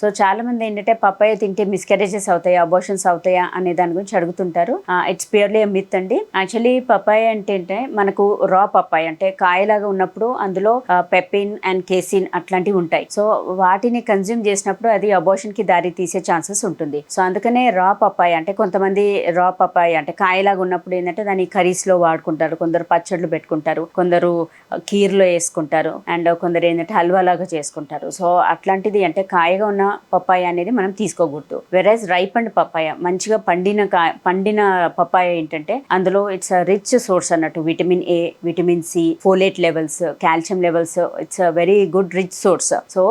so చాలా మంది ఏంటంటే పప్పాయ తింటే మిస్కరేజెస్ అవుతాయా అబోషన్స్ అవుతాయా అనే దాని గురించి అడుగుతుంటారు. ఇట్స్ ప్యూర్లీ మిత్ అండి. యాక్చువల్లీ పప్పాయ అంటే ఏంటంటే మనకు రా పప్పాయ అంటే కాయలాగా ఉన్నప్పుడు అందులో పెపిన్ అండ్ కేసిన్ అట్లాంటివి ఉంటాయి. సో వాటిని కన్జ్యూమ్ చేసినప్పుడు అది అబోషన్కి దారి తీసే ఛాన్సెస్ ఉంటుంది. సో అందుకనే రా పప్పాయ అంటే కొంతమంది రా పప్పాయ అంటే కాయలాగా ఉన్నప్పుడు ఏంటంటే దాన్ని కర్రీస్లో వాడుకుంటారు. కొందరు పచ్చళ్ళు పెట్టుకుంటారు. కొందరు కీర్లో వేసుకుంటారు. అండ్ కొందరు ఏంటంటే హల్వా లాగా చేసుకుంటారు. సో అట్లాంటిది అంటే కాయగా ఉన్న పప్పాయ అనేది మనం తీసుకోకూడదు. వెరైజ్ రైప్ అండ్ పప్పాయ మంచిగా పండిన కా పండిన పప్పాయ ఏంటంటే అందులో ఇట్స్ రిచ్ సోర్స్ అన్నట్టు vitamin A vitamin C folate levels calcium levels it's very good rich source so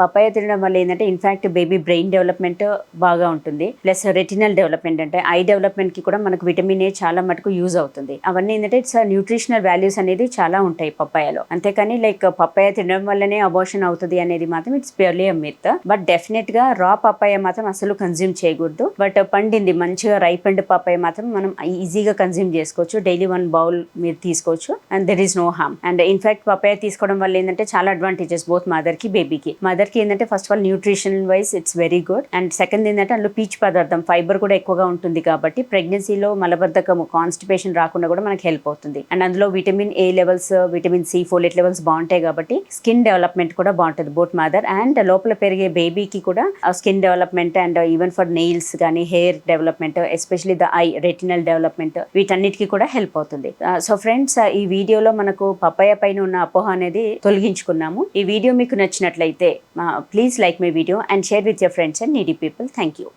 papaya తినడం వల్ల ఏంటంటే in fact baby brain development బాగా ఉంటుంది. ప్లస్ రెటినల్ డెవలప్మెంట్ అంటే ఐ డెవలప్మెంట్కి కూడా మనకు విటమిన్ ఏ చాలా మటుకు యూజ్ అవుతుంది. అవన్నీ ఏంటంటే ఇట్స్ న్యూట్రిషనల్ వాల్యూస్ అనేది చాలా ఉంటాయి పప్పాయలో. అంతేకాని లైక్ పప్పాయ తినడం వల్లనే అబోషన్ అవుతుంది అనేది మాత్రం it's purely myth but def డెఫినెట్గా రా పప్పాయ మాత్రం అసలు కన్జ్యూమ్ చేయకూడదు. బట్ పండింది మంచిగా రైప్ అండ్ పప్పాయ మాత్రం మనం ఈజీగా కన్జ్యూమ్ చేసుకోవచ్చు. డైలీ వన్ బౌల్ మీరు తీసుకోవచ్చు. And there is no harm and in fact papaya తీసుకోవడం వల్ల ఏంటంటే చాలా అడ్వాంటేజెస్ బోత్ మదర్కి బేబీకి మదర్కి ఏంటంటే first of all nutrition wise it's very good and second ఏంటంటే అందులో పీచ్ పదార్థం ఫైబర్ కూడా ఎక్కువగా ఉంటుంది కాబట్టి ప్రెగ్నెన్సీలో మలబద్ధకం కాన్స్టిపేషన్ రాకుండా కూడా మనకి హెల్ప్ అవుతుంది. అండ్ అందులో vitamin A levels vitamin C folate levels బాగుంటాయి కాబట్టి స్కిన్ డెవలప్మెంట్ కూడా బాగుంటుంది బోత్ మదర్ అండ్ లోపల పెరిగే బేబీ కి కూడా skin development and even for nails కానీ hair development especially the eye retinal development వీటన్నిటికీ కూడా హెల్ప్ అవుతుంది. Uh, సో ఫ్రెండ్స్ uh, ఈ వీడియోలో మనకు పపాయ పైన ఉన్న అపోహ అనేది తొలగించుకున్నాము. ఈ వీడియో మీకు నచ్చినట్లయితే please like my video and share with your friends and needy people thank you